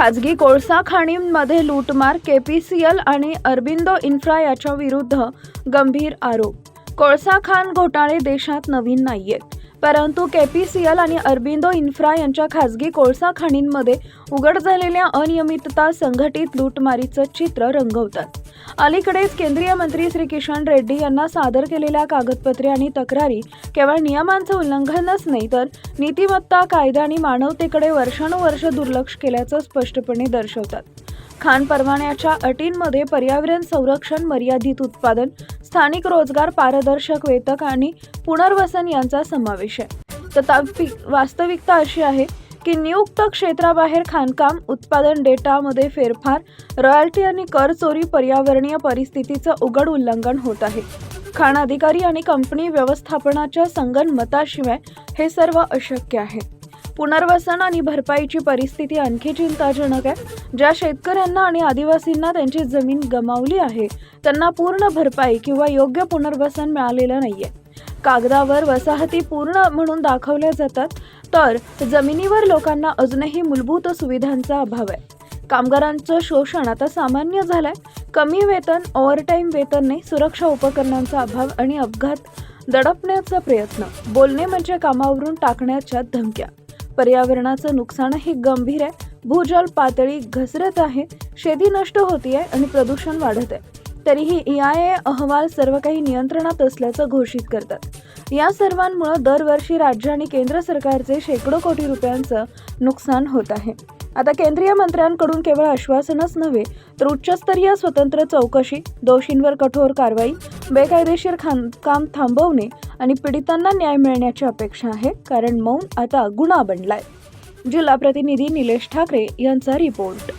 खाजगी कोळसा खाणींमध्ये लूटमार केपीसीएल आणि अरबिंदो इन्फ्रा याच्या विरुद्ध गंभीर आरोप. कोळसा खाण घोटाळे देशात नवीन नाहीयेत. परंतु केपीसीएल आणि अरबिंदो इन्फ्रा यांच्या खाजगी कोळसा खाणींमध्ये उघड झालेल्या अनियमितता संघटित लूटमारीचं चित्र रंगवतात. अलीकडेच केंद्रीय मंत्री श्री किशन रेड्डी यांना सादर केलेल्या कागदपत्रे आणि तक्रारी केवळ नियमांचं उल्लंघनच नाही तर नीतिमत्ता कायदा आणि मानवतेकडे वर्षानुवर्ष दुर्लक्ष केल्याचं स्पष्टपणे दर्शवतात. खान परवान्याच्या अटींमध्ये पर्यावरण संरक्षण मर्यादित उत्पादन स्थानिक रोजगार पारदर्शक वेतक आणि पुनर्वसन यांचा समावेश आहे. तथापि वास्तविकता अशी आहे की नियुक्त क्षेत्राबाहेर खाणकाम उत्पादन डेटामध्ये फेरफार रॉयल्टी आणि कर चोरी पर्यावरणीय परिस्थितीचं उघड उल्लंघन होत आहे. खाण अधिकारी आणि कंपनी व्यवस्थापनाच्या संगनमताशिवाय हे सर्व अशक्य आहे. पुनर्वसन आणि भरपाईची परिस्थिती आणखी चिंताजनक आहे. ज्या शेतकऱ्यांना आणि आदिवासींना त्यांची जमीन गमावली आहे त्यांना पूर्ण भरपाई किंवा योग्य पुनर्वसन मिळालेलं नाहीये. कागदावर वसाहती पूर्ण म्हणून दाखवल्या जातात. तर जमिनीवर लोकांना अजूनही मूलभूत सुविधांचा अभाव आहे. कामगारांचं शोषण आता सामान्य झालंय. कमी वेतन ओव्हरटाईम वेतनने सुरक्षा उपकरणांचा अभाव आणि अपघात दडपण्याचा प्रयत्न. बोलणे म्हणजे कामावरून टाकण्याच्या धमक्या. पर्यावरणाचं नुकसानही गंभीर आहे. भूजल पातळी घसरत आहे. शेती नष्ट होतीये आणि प्रदूषण वाढत आहे तरीही E ए अहवाल सर्व काही नियंत्रणात असल्याचं घोषित करतात. या सर्वांमुळं दरवर्षी राज्य आणि केंद्र सरकारचे शेकडो कोटी रुपयांचं नुकसान होत आहे. आता केंद्रीय मंत्र्यांकडून केवळ आश्वासनच नव्हे तर उच्चस्तरीय स्वतंत्र चौकशी दोषींवर कठोर कारवाई बेकायदेशीर खाणकाम थांबवणे आणि पीडितांना न्याय मिळण्याची अपेक्षा आहे कारण मौन आता गुन्हा बनलाय. जिल्हा प्रतिनिधी निलेश ठाकरे यांचा रिपोर्ट.